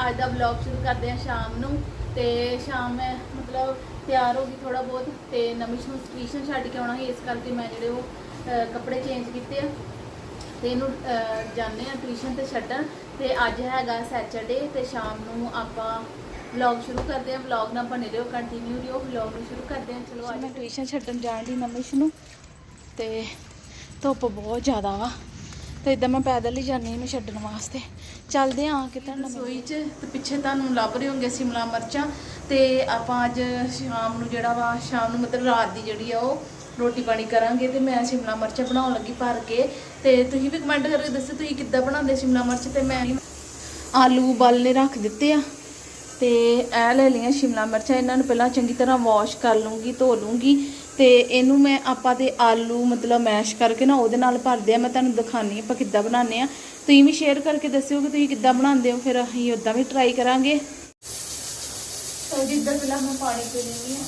ਅੱਜ ਦਾ ਵਲੌਗ ਸ਼ੁਰੂ ਕਰਦੇ ਹਾਂ ਸ਼ਾਮ ਨੂੰ। ਤੇ ਸ਼ਾਮ ਮੈਂ ਮਤਲਬ ਤਿਆਰ ਹੋ ਗਈ ਥੋੜਾ ਬਹੁਤ ਤੇ ਨਮਿਸ਼ ਨੂੰ ਟਿਊਸ਼ਨ ਛੱਡ ਕੇ ਆਉਣਾ ਸੀ ਇਸ ਕਰਕੇ ਮੈਂ ਜਿਹੜੇ ਉਹ ਕੱਪੜੇ ਚੇਂਜ ਕੀਤੇ ਆ। ਤੇ ਇਹਨੂੰ ਜਾਂਦੇ ਆ ਟਿਊਸ਼ਨ ਤੇ ਛੱਡਣ। ਤੇ ਅੱਜ ਹੈਗਾ ਸੈਚਰਡੇ ਤੇ ਸ਼ਾਮ ਨੂੰ ਆਪਾਂ ਵਲੌਗ ਸ਼ੁਰੂ ਕਰਦੇ ਆ ਵਲੌਗ ਨਾਲ ਬਣੇ ਰਹੋ ਕੰਟੀਨਿਊ ਰਹੋ। ਵਲੌਗ ਨੂੰ ਸ਼ੁਰੂ ਕਰਦੇ ਆ ਚਲੋ ਅੱਜ ਮੈਂ ਟਿਊਸ਼ਨ ਛੱਡਣ ਜਾਣ ਦੀ ਨਮਿਸ਼ ਨੂੰ ਤੇ ਧੁੱਪ ਬਹੁਤ ਜ਼ਿਆਦਾ ਵਾ। ਤੇ ਇਦਾਂ ਮੈਂ ਪੈਦਲ ਹੀ ਜਾਂਦੀ ਇਹਨੂੰ ਛੱਡਣ ਵਾਸਤੇ। ਚੱਲਦੇ ਆ ਕਿਤੇ ਰਸੋਈ 'ਚ ਤੇ ਪਿੱਛੇ ਤੁਹਾਨੂੰ ਲੱਭ ਰਹੇ ਹੋਗੇ ਸ਼ਿਮਲਾ ਮਿਰਚਾਂ। ਤੇ ਆਪਾਂ ਅੱਜ ਸ਼ਾਮ ਨੂੰ ਜਿਹੜਾ ਵਾ, ਸ਼ਾਮ ਨੂੰ ਮਤਲਬ ਰਾਤ ਦੀ ਜਿਹੜੀ ਆ ਉਹ ਰੋਟੀ ਪਾਣੀ ਕਰਾਂਗੇ ਤੇ ਮੈਂ ਸ਼ਿਮਲਾ ਮਿਰਚਾਂ ਬਣਾਉਣ ਲੱਗੀ ਭਰ ਕੇ। ਤੇ ਤੁਸੀਂ ਵੀ ਕਮੈਂਟ ਕਰਕੇ ਦੱਸੋ ਤੁਸੀਂ ਕਿੱਦਾਂ ਬਣਾਉਂਦੇ ਸ਼ਿਮਲਾ ਮਿਰਚ ਤੇ ਮੈਂ ਆਲੂ ਉਬਾਲਨੇ ਰੱਖ ਦਿੱਤੇ ਆ। ਤੇ ਇਹ ਲੈ ਲਈਆਂ ਸ਼ਿਮਲਾ ਮਿਰਚਾਂ। ਇਹਨਾਂ ਨੂੰ ਪਹਿਲਾਂ ਚੰਗੀ ਤਰ੍ਹਾਂ ਵਾਸ਼ ਕਰ ਲੂੰਗੀ ਧੋ ਲੂੰਗੀ ਤੇ ਇਹਨੂੰ ਮੈਂ ਆਪਾਂ ਤੇ ਆਲੂ ਮਤਲਬ ਮੈਸ਼ ਕਰਕੇ ਨਾ ਉਹਦੇ ਨਾਲ ਭਰਦੇ ਆ। ਮੈਂ ਤੁਹਾਨੂੰ ਦਿਖਾਣੀ ਆਪਾਂ ਕਿੱਦਾਂ ਬਣਾਉਂਦੇ ਆ ਤੁਸੀਂ ਵੀ ਸ਼ੇਅਰ ਕਰਕੇ ਦੱਸਿਓ ਕਿ ਤੁਸੀਂ ਕਿੱਦਾਂ ਬਣਾਉਂਦੇ ਹੋ, ਫਿਰ ਅਸੀਂ ਉਦਾਂ ਵੀ ਟਰਾਈ ਕਰਾਂਗੇ। ਤਾਂ ਜਿੱਦਾਂ ਪਹਿਲਾਂ ਮੈਂ ਪਾਣੀ ਪੀ ਲੈਂਦੀ ਆ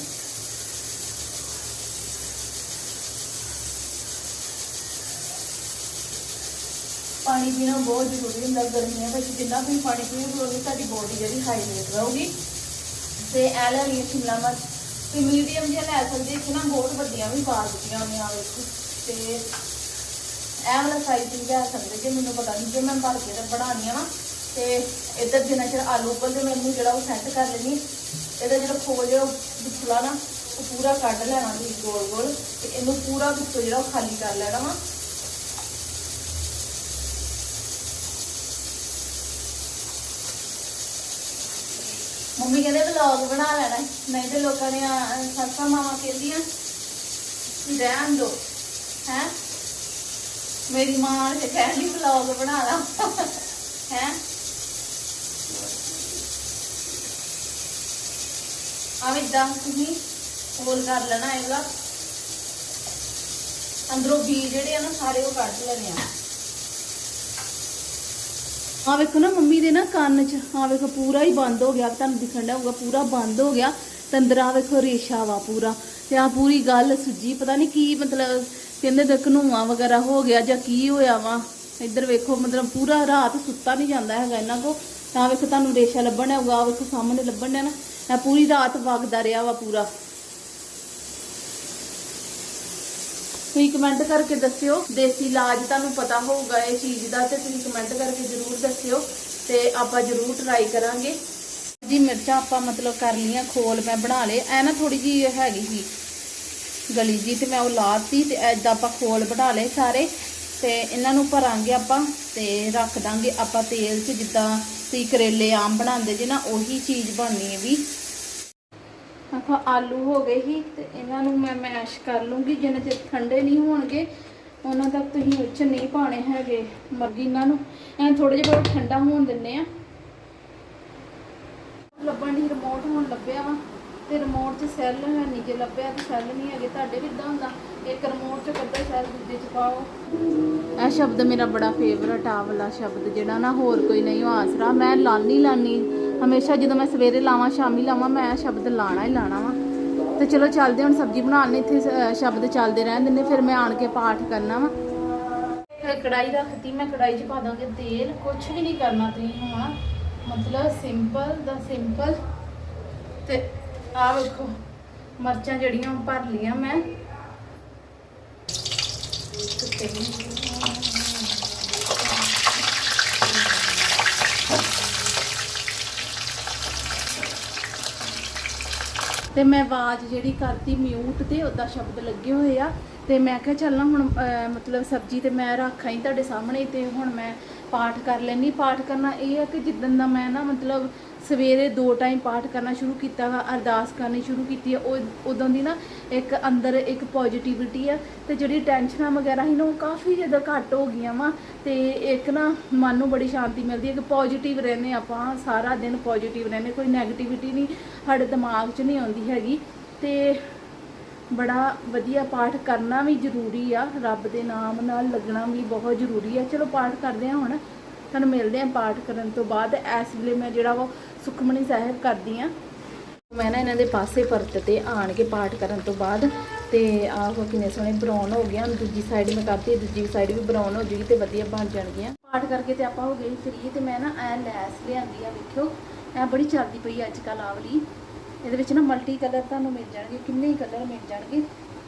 ਪਾਣੀ ਪੀਣਾ ਬਹੁਤ ਜ਼ਰੂਰੀ ਹੁੰਦਾ ਗਰਮੀਆਂ ਵਿੱਚ। ਜਿੰਨਾ ਵੀ ਪਾਣੀ ਪੀਓਗੇ ਉਹਦੀ ਤੁਹਾਡੀ ਬੋਡੀ ਜਿਹੜੀ ਹਾਈਡਰੇਟ ਰਹੂਗੀ। ਤੇ ਇਹ ਲੈ ਲਈ ਸ਼ਿਮਲਾ ਮਿਰਚ। ਤੇ ਮੀਡੀਅਮ ਜਿਹਾ ਲੈ ਸਕਦੇ ਕਿ ਨਾ ਬਹੁਤ ਵੱਡੀਆਂ ਵੀ ਪਾ ਦਿੱਤੀਆਂ ਉਹਨੇ ਵੇਖੋ ਤੇ ਇਹ ਵਾਲਾ ਸਾਈਜ਼ ਵੀ ਲੈ ਸਕਦੇ ਜੇ, ਮੈਨੂੰ ਪਤਾ ਨਹੀਂ ਜੇ ਮੈਂ ਭਰ ਕੇ ਤਾਂ ਬਣਾਉਣੀ ਆ ਨਾ। ਤੇ ਇੱਧਰ ਜਿੰਨਾ ਚਿਰ ਆਲੂ ਉਬਲਦੇ ਮੈਨੂੰ ਜਿਹੜਾ ਉਹ ਸੈੱਟ ਕਰ ਲੈਣੀ ਇਹਦਾ ਜਿਹੜਾ ਖੋਲ ਜਿਹੜਾ ਵਿਚਲਾ ਨਾ, ਉਹ ਪੂਰਾ ਕੱਢ ਲੈਣਾ ਤੁਸੀਂ ਗੋਲ ਗੋਲ ਤੇ ਇਹਨੂੰ ਪੂਰਾ ਵਿੱਚੋਂ ਜਿਹੜਾ ਉਹ ਖਾਲੀ ਕਰ ਲੈਣਾ ਵਾ। ਮੰਮੀ ਕਹਿੰਦੇ ਵਲੌਗ ਬਣਾ ਲੈਣਾ। ਨਹੀਂ ਤੇ ਲੋਕਾਂ ਨੇ ਸੱਸਾਂ ਮਾਵਾਂ ਕਹਿੰਦੀਆਂ, ਰਹਿਣ ਦੋ, ਹੈ? ਮੇਰੀ ਮਾਂ ਨੇ ਕਹਿੰਦੀ ਵਲੌਗ ਬਣਾ ਲਾ। ਹੈ? ਆ ਇਦਾਂ ਤੁਸੀਂ ਹੋਲ ਕਰ ਲੈਣਾ ਇਹਦਾ ਅੰਦਰੋਂ ਬੀ ਜਿਹੜੇ ਆ ਨਾ, ਸਾਰੇ ਉਹ ਕੱਢ ਲੈਣੇ ਆ। ਆ ਵੇਖੋ ਨਾ ਮੰਮੀ ਦੇ ਨਾ ਕੰਨ 'ਚ ਆ ਵੇਖੋ ਪੂਰਾ ਹੀ ਬੰਦ ਹੋ ਗਿਆ, ਤੁਹਾਨੂੰ ਦਿਖਣ ਡਿਆ ਹੋਊਗਾ, ਪੂਰਾ ਬੰਦ ਹੋ ਗਿਆ, ਤੇ ਵੇਖੋ ਰੇਸ਼ਾ ਵਾ ਪੂਰਾ, ਤੇ ਆ ਪੂਰੀ ਗੱਲ ਸੁੱਜੀ, ਪਤਾ ਨਹੀਂ ਕੀ ਮਤਲਬ ਕਹਿੰਦੇ ਦੇ ਵਗੈਰਾ ਹੋ ਗਿਆ ਜਾਂ ਕੀ ਹੋਇਆ ਵਾ, ਇੱਧਰ ਵੇਖੋ ਮਤਲਬ ਪੂਰਾ ਰਾਤ ਸੁੱਤਾ ਨਹੀਂ ਜਾਂਦਾ ਹੈਗਾ ਇਹਨਾਂ ਕੋ, ਤਾਂ ਵੇਖੋ ਤੁਹਾਨੂੰ ਰੇਸ਼ਾ ਲੱਭਣ ਡਿਆ ਹੋਊਗਾ ਵੇਖੋ ਸਾਹਮਣੇ ਲੱਭਣ ਡਿਆ ਨਾ, ਇਹ ਪੂਰੀ ਰਾਤ ਵਗਦਾ ਰਿਹਾ ਵਾ ਪੂਰਾ। ਤੁਸੀਂ ਕਮੈਂਟ ਕਰਕੇ ਦੱਸਿਓ। ਦੇਸੀ ਇਲਾਜ ਤੁਹਾਨੂੰ ਪਤਾ ਹੋਊਗਾ ਇਹ ਚੀਜ਼ ਦਾ ਤੇ ਤੁਸੀਂ ਕਮੈਂਟ ਕਰਕੇ ਜ਼ਰੂਰ ਦੱਸਿਓ ਤੇ ਆਪਾਂ ਜ਼ਰੂਰ ਟਰਾਈ ਕਰਾਂਗੇ। ਜੀ ਮਿਰਚਾਂ ਆਪਾਂ ਮਤਲਬ ਕਰ ਲੀਆਂ ਖੋਲ ਮੈਂ ਬਣਾ ਲਏ। ਐ ਨਾ ਥੋੜੀ ਜੀ ਹੈਗੀ ਸੀ ਗਲੀ ਜੀ ਤੇ ਮੈਂ ਉਹ ਲਾਤੀ ਤੇ ਐਦਾਂ ਆਪਾਂ ਖੋਲ ਬਣਾ ਲਏ ਸਾਰੇ। ਤੇ ਇਹਨਾਂ ਨੂੰ ਭਰਾਂਗੇ ਆਪਾਂ ਤੇ ਰੱਖ ਦਾਂਗੇ ਆਪਾਂ ਤੇਲ 'ਚ ਜਿੱਦਾਂ ਤੁਸੀਂ ਕਰੇਲੇ ਆਮ ਬਣਾਉਂਦੇ ਜੇ ਨਾ, ਉਹੀ ਚੀਜ਼ ਬਣਨੀ ਹੈ ਵੀ। ਆਪਾਂ ਆਲੂ ਹੋ ਗਏ ਹੀ ਤੇ ਇਹਨਾਂ ਨੂੰ ਮੈਂ ਮੈਸ਼ ਕਰ ਲੂੰਗੀ। ਜਿੰਨਾ ਚਿਰ ਠੰਡੇ ਨਹੀਂ ਹੋਣਗੇ, ਉਹਨਾਂ ਤੱਕ ਤੁਸੀਂ ਉੱਚ ਨਹੀਂ ਪਾਣੇ ਹੈਗੇ, ਮਰਜ਼ੀ ਇਹਨਾਂ ਨੂੰ। ਐ ਥੋੜੇ ਜਿਹਾ ਬਹੁਤ ਠੰਡਾ ਹੋਣ ਦਿੰਨੇ ਆ। ਲੱਭਣ ਦੀ ਰਿਮੋਟ ਹੁਣ ਲੱਭਿਆ ਵਾ। ਤੇ ਰਿਮੋਟ 'ਚ ਸੈੱਲ ਹੈ ਨਹੀਂ ਜੇ ਲੱਭਿਆ ਤੇ ਸੈੱਲ ਨਹੀਂ ਹੈਗੇ ਤੁਹਾਡੇ ਵੀ ਇਦਾਂ ਹੁੰਦਾ ਇੱਕ ਰਿਮੋਟ 'ਚ ਕੱਢੋ ਸੈੱਲ ਦੂਜੇ 'ਚ ਪਾਓ। ਇਹ ਸ਼ਬਦ ਮੇਰਾ ਬੜਾ ਫੇਵਰਟ ਆ ਵਾਲਾ ਸ਼ਬਦ ਜਿਹੜਾ ਨਾ ਹੋਰ ਕੋਈ ਨਹੀਂ ਆਸਰਾ। ਮੈਂ ਲਾਨੀ ਲਾਨੀ ਹਮੇਸ਼ਾ ਜਦੋਂ ਮੈਂ ਸਵੇਰੇ ਲਾਵਾਂ ਸ਼ਾਮੀ ਲਾਵਾਂ ਮੈਂ ਇਹ ਸ਼ਬਦ ਲਾਣਾ ਹੀ ਲਾਣਾ ਵਾ। ਤੇ ਚਲੋ ਚੱਲਦੇ ਹੁਣ ਸਬਜ਼ੀ ਬਣਾਉਣ ਲਈ ਇੱਥੇ ਸ਼ਬਦ ਚੱਲਦੇ ਰਹਿਣ ਦਿੰਦੇ ਫਿਰ ਮੈਂ ਆਣ ਕੇ ਪਾਠ ਕਰਨਾ ਵਾ। ਕੜਾਈ ਰੱਖਤੀ ਮੈਂ ਕੜਾਈ 'ਚ ਪਾ ਦਾਂਗੇ ਤੇਲ ਕੁਝ ਵੀ ਨਹੀਂ ਕਰਨਾ ਤੁਸੀਂ ਹੁਣ। ਮਤਲਬ ਸਿੰਪਲ ਦਾ ਸਿੰਪਲ ਤੇ ਆਹ ਵੇਖੋ ਮਰਚਾਂ ਜਿਹੜੀਆਂ ਉਹ ਭਰ ਲੀਆਂ ਮੈਂ। ਤੇ ਤੇ ਮੈਂ ਆਵਾਜ਼ ਜਿਹੜੀ ਕਰਤੀ ਮਿਊਟ ਤੇ ਉਹਦਾ ਸ਼ਬਦ ਲੱਗੇ ਹੋਏ ਆ। ਤੇ ਮੈਂ ਕਿਹਾ ਚੱਲ ਨਾ ਹੁਣ ਅਹ, ਮਤਲਬ ਸਬਜ਼ੀ ਤੇ ਮੈਂ ਰੱਖਾਂ ਹੀ ਤੁਹਾਡੇ ਸਾਹਮਣੇ ਤੇ ਹੁਣ ਮੈਂ ਪਾਠ ਕਰ ਲੈਣੀ ਪਾਠ ਕਰਨਾ ਇਹ ਆ ਕਿ ਜਿੱਦਣ ਦਾ ਮੈਂ ਨਾ ਮਤਲਬ ਸਵੇਰੇ ਦੋ ਟਾਈਮ ਪਾਠ ਕਰਨਾ ਸ਼ੁਰੂ ਕੀਤਾ ਵਾ, ਅਰਦਾਸ ਕਰਨੀ ਸ਼ੁਰੂ ਕੀਤੀ ਆ, ਉਹ ਉਦੋਂ ਦੀ ਨਾ ਇੱਕ ਅੰਦਰ ਇੱਕ ਪੋਜ਼ਿਟਿਵਿਟੀ ਆ ਤੇ ਜਿਹੜੀ ਟੈਨਸ਼ਨਾਂ ਵਗੈਰਾ ਸੀ ਨਾ ਉਹ ਕਾਫੀ ਜ਼ਿਆਦਾ ਘੱਟ ਹੋ ਗਈਆਂ ਵਾ ਤੇ ਇੱਕ ਨਾ ਮਨ ਨੂੰ ਬੜੀ ਸ਼ਾਂਤੀ ਮਿਲਦੀ ਹੈ ਕਿ ਪੋਜ਼ਿਟਿਵ ਰਹਿੰਦੇ ਆਪਾਂ, ਸਾਰਾ ਦਿਨ ਪੋਜ਼ਿਟਿਵ ਰਹਿੰਦੇ ਕੋਈ ਨੈਗੇਟਿਵਿਟੀ ਨਹੀਂ ਸਾਡੇ ਦਿਮਾਗ 'ਚ ਨਹੀਂ ਆਉਂਦੀ ਹੈਗੀ ਤੇ ਬੜਾ ਵਧੀਆ ਪਾਠ ਕਰਨਾ ਵੀ ਜ਼ਰੂਰੀ ਆ, ਰੱਬ ਦੇ ਨਾਮ ਨਾਲ ਲੱਗਣਾ ਵੀ ਬਹੁਤ ਜ਼ਰੂਰੀ ਆ। ਚਲੋ ਪਾਠ ਕਰਦੇ ਆ ਹੁਣ, ਤੁਹਾਨੂੰ ਮਿਲਦੇ ਆ ਪਾਠ ਕਰਨ ਤੋਂ ਬਾਅਦ। ਇਸ ਵੇਲੇ ਮੈਂ ਜਿਹੜਾ ਵਾ ਸੁਖਮਨੀ ਸਾਹਿਬ ਕਰਦੀ ਆ ਮੈਂ ਨਾ ਇਹਨਾਂ ਦੇ ਪਾਸੇ ਪਰਤ ਤੇ ਆਣ ਕੇ ਪਾਠ ਕਰਨ ਤੋਂ ਬਾਅਦ ਤੇ ਆਹ ਕਿੰਨੇ ਸੋਹਣੇ ਬਰਾਊਨ ਹੋ ਗਿਆ ਦੂਜੀ ਸਾਈਡ ਮੈਂ ਕਰਤੀ, ਦੂਜੀ ਸਾਈਡ ਵੀ ਬਰਾਊਨ ਹੋ ਜੂਗੀ ਤੇ ਵਧੀਆ ਬਣ ਜਾਣਗੀਆਂ। ਪਾਠ ਕਰਕੇ ਤੇ ਆਪਾਂ ਹੋ ਗਏ ਫ੍ਰੀ ਤੇ ਮੈਂ ਨਾ ਐ ਲੈਸ ਲਿਆਂਦੀ ਆ, ਵੇਖਿਓ। ਇਹ ਬੜੀ ਚੱਲਦੀ ਪਈ ਅੱਜ ਕੱਲ ਆਵਲੀ ਇਹਦੇ ਵਿੱਚ ਨਾ ਮਲਟੀ ਕਲਰ ਤੁਹਾਨੂੰ ਮਿਲ ਜਾਣਗੇ ਕਿੰਨੇ ਹੀ ਕਲਰ ਮਿਲ ਜਾਣਗੇ।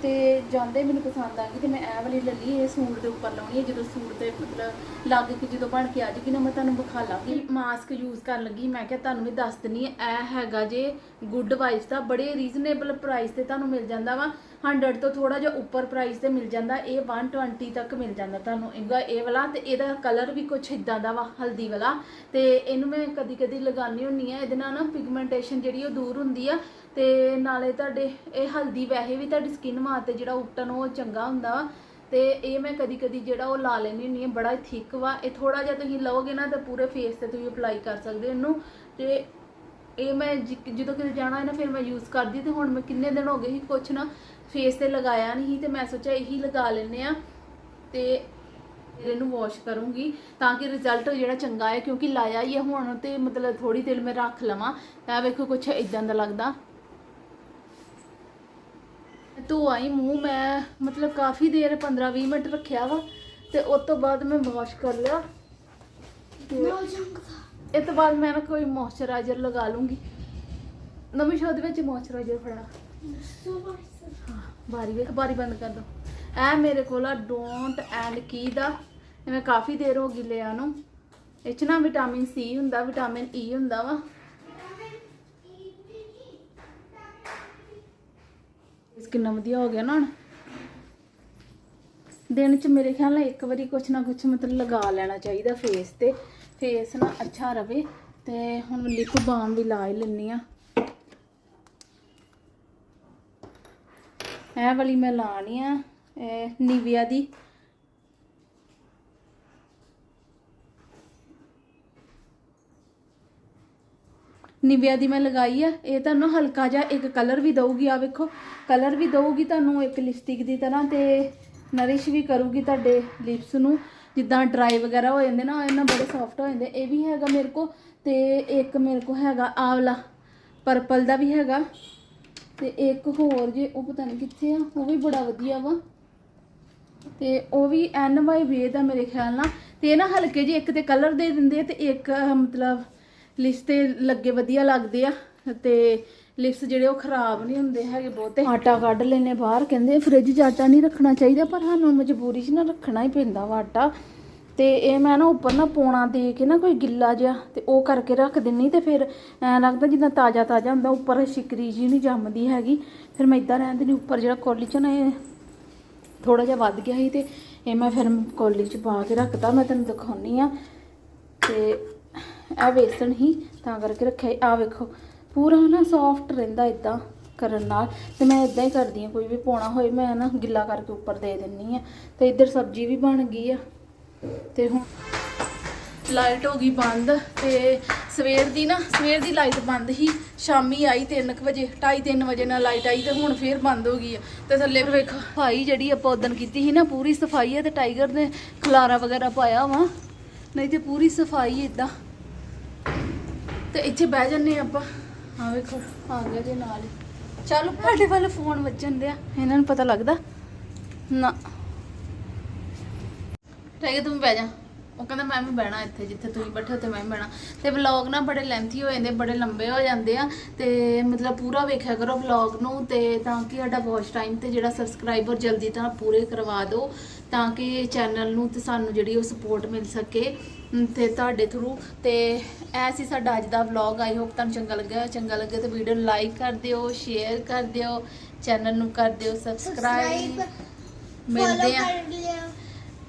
ਤੇ ਜਾਂਦੇ ਮੈਨੂੰ ਪਸੰਦ ਆ ਗਈ ਤੇ ਮੈਂ ਇਹ ਵਾਲੀ ਲੈ ਲਈ, ਇਹ ਸੂਟ ਦੇ ਉੱਪਰ ਲਾਉਣੀ ਹੈ, ਜਦੋਂ ਸੂਟ ਤੇ ਮਤਲਬ ਲੱਗ ਕੇ ਜਦੋਂ ਬਣ ਕੇ ਆ ਜਾਏਗੀ ਨਾ, ਮੈਂ ਤੁਹਾਨੂੰ ਵਿਖਾ ਲਾਂਗੀ। ਮਾਸਕ ਯੂਜ਼ ਕਰਨ ਲੱਗੀ, ਮੈਂ ਕਿਹਾ ਤੁਹਾਨੂੰ ਵੀ ਦੱਸ ਦਿੰਨੀ ਹੈ, ਇਹ ਹੈਗਾ ਜੇ ਗੁੱਡ ਵਾਈਸ ਦਾ, ਬੜੇ ਰੀਜ਼ਨੇਬਲ ਪ੍ਰਾਈਸ ਤੇ ਤੁਹਾਨੂੰ ਮਿਲ ਜਾਂਦਾ ਵਾ। 100 ਤੋਂ ਥੋੜਾ ਜਿਹਾ ਉੱਪਰ ਪ੍ਰਾਈਸ ਤੇ ਮਿਲ ਜਾਂਦਾ, ਇਹ 120 ਤੱਕ ਮਿਲ ਜਾਂਦਾ ਤੁਹਾਨੂੰ। ਇਹਦਾ ਇਹ ਵਾਲਾ ਤੇ ਇਹਦਾ ਕਲਰ ਵੀ ਕੁਝ ਇਦਾਂ ਦਾ ਵਾ, ਹਲਦੀ ਵਾਲਾ। ਤੇ ਇਹਨੂੰ ਮੈਂ ਕਦੀ ਕਦੀ ਲਗਾਉਣੀ ਹੁੰਨੀ ਆ ਇਹਦੇ ਨਾਲ ਨਾ ਪਿਗਮੈਂਟੇਸ਼ਨ ਜਿਹੜੀ ਉਹ ਦੂਰ ਹੁੰਦੀ ਆ ਤੇ ਨਾਲੇ ਤੁਹਾਡੇ, ਇਹ ਹਲਦੀ ਵੈਸੇ ਵੀ ਤੁਹਾਡੀ ਸਕਿਨ ਵਾਸਤੇ ਜਿਹੜਾ ਉੱਟਣ ਉਹ ਚੰਗਾ ਹੁੰਦਾ ਵਾ। ਤੇ ਇਹ ਮੈਂ ਕਦੀ ਕਦੀ ਜਿਹੜਾ ਉਹ ਲਾ ਲੈਣੀ ਹੁੰਦੀ ਆ ਬੜਾ ਥਿਕ ਵਾ। ਇਹ ਥੋੜਾ ਜਿਹਾ ਤੁਸੀਂ ਲਓਗੇ ਨਾ, ਤਾਂ ਪੂਰੇ ਫੇਸ ਤੇ ਤੁਸੀਂ ਅਪਲਾਈ ਕਰ ਸਕਦੇ ਹੋ ਇਹਨੂੰ। ਤੇ ਇਹ ਮੈਂ ਜਿ- ਜਦੋਂ ਕਿਤੇ ਜਾਣਾ ਹੈ ਨਾ, ਫਿਰ ਮੈਂ ਯੂਜ਼ ਕਰਦੀ ਤੇ ਹੁਣ ਮੈਂ ਕਿੰਨੇ ਦਿਨ ਹੋ ਗਏ ਸੀ, ਕੁਛ ਨਾ ਫੇਸ ਤੇ ਲਗਾਇਆ ਨਹੀਂ ਤੇ ਮੈਂ ਸੋਚਿਆ ਇਹੀ ਲਗਾ ਲੈਨੇ ਆ ਤੇ ਇਹਨੂੰ ਵਾਸ਼ ਕਰੂੰਗੀ, ਤਾਂ ਕਿ ਰਿਜ਼ਲਟ ਜਿਹੜਾ ਚੰਗਾ ਹੈ ਕਿਉਂਕਿ ਲਾਇਆ ਹੀ ਹੈ ਹੁਣ, ਤੇ ਮਤਲਬ ਥੋੜੀ ਦੇਰ ਮੈਂ ਰੱਖ ਲਵਾਂ। ਤਾਂ ਵੇਖੋ ਕੁਛ ਇਦਾਂ ਦਾ ਲੱਗਦਾ। ਧੋ ਆਈ ਮੂੰਹ ਮੈਂ ਮਤਲਬ ਕਾਫੀ ਦੇਰ 15-20 ਮਿੰਟ ਰੱਖਿਆ ਵਾ ਤੇ ਉਸ ਤੋਂ ਬਾਅਦ ਮੈਂ ਵਾਸ਼ ਕਰ ਲਿਆ। ਇਹ ਤੋਂ ਬਾਅਦ ਮੈਂ ਨਾ ਕੋਈ ਮੋਇਸਚਰਾਈਜ਼ਰ ਲਗਾ ਲੂੰਗੀ। ਨਵੀਂ ਸ਼ੋਅ ਦੇ ਵਿੱਚ ਮੋਇਸਚਰਾਈਜ਼ਰ ਫੜਾ ਹਾਂ ਬਾਰੀ ਵੇਖ ਬਾਰੀ ਬੰਦ ਕਰ ਦੋ। ਇਹ ਮੇਰੇ ਕੋਲ ਆ ਡੋਂਟ ਐਂਡ ਕੀ ਦਾ। ਇਹ ਮੈਂ ਕਾਫੀ ਦੇਰ ਹੋ ਗਈ ਲਿਆ ਨੂੰ। ਇਹ ਚ ਨਾ ਵਿਟਾਮਿਨ ਸੀ ਹੁੰਦਾ ਵਿਟਾਮਿਨ ਈ ਹੁੰਦਾ ਵਾ। ਕਿੰਨਾ ਵਧੀਆ ਹੋ ਗਿਆ ਨਾ ਹੁਣ। ਦਿਨ ਚ ਮੇਰੇ ਖਿਆਲ ਨਾਲ ਇੱਕ ਵਾਰੀ ਕੁਛ ਨਾ ਕੁਛ ਮਤਲਬ ਲਗਾ ਲੈਣਾ ਚਾਹੀਦਾ ਫੇਸ ਤੇ। ਫੇਸ ਨਾ ਅੱਛਾ ਰਵੇ ਤੇ ਹੁਣ ਲਿਪ ਬਾਮ ਵੀ ਲਾ ਹੀ ਲੈਣੀ ਆ ਇਹ ਵਾਲੀ ਮੈਂ ਲਾਣੀ ਆ, ਇਹ ਦੀ। ਨਿਵਿਆ ਦੀ ਮੈਂ ਲਗਾਈ ਆ, ਇਹ ਤੁਹਾਨੂੰ ਹਲਕਾ ਜਿਹਾ ਇੱਕ ਕਲਰ ਵੀ ਦਊਗੀ ਆ ਵੇਖੋ ਕਲਰ ਵੀ ਦਊਗੀ ਤੁਹਾਨੂੰ ਇੱਕ ਲਿਪਸਟਿਕ ਦੀ ਤਰ੍ਹਾਂ ਤੇ ਨਰਿਸ਼ ਵੀ ਕਰੂਗੀ ਤੁਹਾਡੇ ਲਿਪਸ ਨੂੰ। ਜਿੱਦਾਂ ਡਰਾਈ ਵਗੈਰਾ ਹੋ ਜਾਂਦੇ ਨਾ, ਇਹਨਾਂ ਬੜੇ ਸੌਫਟ ਹੋ ਜਾਂਦੇ, ਇਹ ਵੀ ਹੈਗਾ ਮੇਰੇ ਕੋ ਤੇ ਇੱਕ ਮੇਰੇ ਕੋ ਹੈਗਾ ਆਵਲਾ ਪਰਪਲ ਦਾ ਵੀ ਹੈਗਾ ਤੇ ਇੱਕ ਹੋਰ ਜੇ, ਉਹ ਪਤਾ ਨਹੀਂ ਕਿੱਥੇ ਆ, ਉਹ ਵੀ ਬੜਾ ਵਧੀਆ ਵਾ। ਤੇ ਉਹ ਵੀ ਐਨ ਬਾਈ ਵੇ ਦਾ ਮੇਰੇ ਖਿਆਲ ਨਾਲ। ਤੇ ਇਹ ਨਾ ਹਲਕੇ ਜਿਹੇ ਇੱਕ ਤੇ ਕਲਰ ਦੇ ਦਿੰਦੇ ਆ ਤੇ ਇੱਕ ਮਤਲਬ ਲਿਪਸ ਤੇ ਲੱਗੇ ਵਧੀਆ ਲੱਗਦੇ ਆ ਤੇ ਲਿਪਸ ਜਿਹੜੇ ਉਹ ਖਰਾਬ ਨਹੀਂ ਹੁੰਦੇ ਹੈਗੇ ਬਹੁਤੇ। ਆਟਾ ਕੱਢ ਲੈਨੇ ਬਾਹਰ, ਕਹਿੰਦੇ ਫ੍ਰਿਜ 'ਚ ਆਟਾ ਨਹੀਂ ਰੱਖਣਾ ਚਾਹੀਦਾ, ਪਰ ਸਾਨੂੰ ਮਜਬੂਰੀ 'ਚ ਨਾ ਰੱਖਣਾ ਹੀ ਪੈਂਦਾ ਵਾ ਆਟਾ। ਤੇ ਇਹ ਮੈਂ ਨਾ ਉੱਪਰ ਨਾ ਪੋਣਾ ਦੇ ਕੇ ਨਾ ਕੋਈ ਗਿੱਲਾ ਜਿਹਾ, ਤੇ ਉਹ ਕਰਕੇ ਰੱਖ ਦਿੰਨੀ ਤੇ ਫਿਰ ਐਂ ਲੱਗਦਾ ਜਿੱਦਾਂ ਤਾਜ਼ਾ ਤਾਜ਼ਾ ਹੁੰਦਾ, ਉੱਪਰ ਸ਼ਿਕਰੀ ਜੀ ਨਹੀਂ ਜੰਮਦੀ ਹੈਗੀ। ਫਿਰ ਮੈਂ ਇਦਾਂ ਰਹਿਣ ਦਿੰਦੀ ਉੱਪਰ ਜਿਹੜਾ ਕੋਲੀ 'ਚ ਨਾ ਇਹ ਥੋੜਾ ਜਿਹਾ ਵੱਧ ਗਿਆ ਸੀ ਤੇ ਇਹ ਮੈਂ ਫਿਰ ਕੋਲੀ 'ਚ ਪਾ ਕੇ ਰੱਖਤਾ, ਮੈਂ ਤੈਨੂੰ ਦਿਖਾਉਣੀ ਆ। ਤੇ ਇਹ ਵੇਸਣ ਹੀ ਤਾਂ ਕਰਕੇ ਰੱਖਿਆ ਆ ਵੇਖੋ, ਪੂਰਾ ਨਾ ਸੌਫਟ ਰਹਿੰਦਾ ਇਦਾਂ ਕਰਨ ਨਾਲ। ਤੇ ਮੈਂ ਇਦਾਂ ਹੀ ਕਰਦੀ ਆ ਕੋਈ ਵੀ ਪਾਉਣਾ ਹੋਏ ਮੈਂ ਨਾ ਗਿੱਲਾ ਕਰਕੇ ਉੱਪਰ ਦੇ ਦਿੰਨੀ ਆ। ਤੇ ਇੱਧਰ ਸਬਜ਼ੀ ਵੀ ਬਣ ਗਈ ਆ। ਤੇ ਹੁਣ ਲਾਈਟ ਹੋ ਗਈ ਬੰਦ ਤੇ ਸਵੇਰ ਦੀ ਨਾ, ਸਵੇਰ ਦੀ ਲਾਈਟ ਬੰਦ ਹੀ ਸ਼ਾਮੀ ਆਈ 3 ਵਜੇ 2:30 3 ਵਜੇ ਨਾਲ ਲਾਈਟ ਆਈ ਤੇ ਹੁਣ ਫੇਰ ਬੰਦ ਹੋ ਗਈ ਆ। ਤੇ ਥੱਲੇ ਵੇਖ, ਸਫ਼ਾਈ ਜਿਹੜੀ ਆਪਾਂ ਉਦੋਂ ਕੀਤੀ ਸੀ ਨਾ, ਪੂਰੀ ਸਫ਼ਾਈ ਆ ਤੇ ਟਾਈਗਰ ਨੇ ਖਲਾਰਾ ਵਗੈਰਾ ਪਾਇਆ ਵਾ। ਨਹੀਂ ਤੇ ਪੂਰੀ ਸਫ਼ਾਈ ਇਦਾਂ ਤੇ ਇੱਥੇ ਬਹਿ ਜੰਨੇ ਆਪਾਂ। ਹਾਂ ਵੇਖੋ ਆ ਗਿਆ ਜੇ ਨਾਲ ਚੱਲ ਸਾਡੇ ਵੱਲ ਫੋਨ ਵੱਜਣ ਦਿਆ ਇਹਨਾਂ ਨੂੰ ਪਤਾ ਲੱਗਦਾ? ਨਾ। ਠੀਕ ਹੈ ਤੂੰ ਬਹਿ ਜਾ। ਉਹ ਕਹਿੰਦਾ ਮੈਂ ਵੀ ਬਹਿਣਾ ਇੱਥੇ ਜਿੱਥੇ ਤੁਸੀਂ ਬੈਠੇ ਹੋ ਤੇ ਮੈਂ ਵੀ ਬਹਿਣਾ। ਤੇ ਵਲੌਗ ਨਾ ਬੜੇ ਲੈਂਥੀ ਹੋ ਜਾਂਦੇ ਬੜੇ ਲੰਬੇ ਹੋ ਜਾਂਦੇ ਆ। ਤੇ ਮਤਲਬ ਪੂਰਾ ਵੇਖਿਆ ਕਰੋ ਵਲੌਗ ਨੂੰ ਤੇ ਤਾਂ ਕਿ ਸਾਡਾ ਵਾਚ ਟਾਈਮ ਤੇ ਜਿਹੜਾ ਸਬਸਕ੍ਰਾਈਬਰ ਜਲਦੀ ਤਰ੍ਹਾਂ ਪੂਰੇ ਕਰਵਾ ਦਿਓ ਤਾਂ ਕਿ ਚੈਨਲ ਨੂੰ ਤੇ ਸਾਨੂੰ ਜਿਹੜੀ ਉਹ ਸਪੋਰਟ ਮਿਲ ਸਕੇ। ਤੇ ਤੁਹਾਡੇ ਥਰੂ ਤੇ ਐ ਸੀ ਸਾਡਾ ਅੱਜ ਦਾ ਵਲੌਗ ਆਈ ਹੋਪ ਤੁਹਾਨੂੰ ਚੰਗਾ ਲੱਗਾ ਚੰਗਾ ਲੱਗਾ ਤੇ ਵੀਡੀਓ ਲਾਈਕ ਕਰ ਦਿਓ ਸ਼ੇਅਰ ਕਰ ਦਿਓ ਚੈਨਲ ਨੂੰ ਕਰ ਦਿਓ ਸਬਸਕ੍ਰਾਈਬ ਮਿਲਦੇ ਆ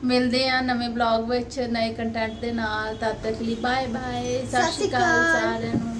ਮਿਲਦੇ ਆ ਨਵੇਂ ਬਲੌਗ ਵਿੱਚ ਨਵੇਂ ਕੰਟੈਂਟ ਦੇ ਨਾਲ। ਤਦ ਤੱਕ ਲਈ ਬਾਏ ਬਾਏ ਸਤਿ ਸ਼੍ਰੀ ਅਕਾਲ। ਸਾਰਿਆਂ ਨੂੰ।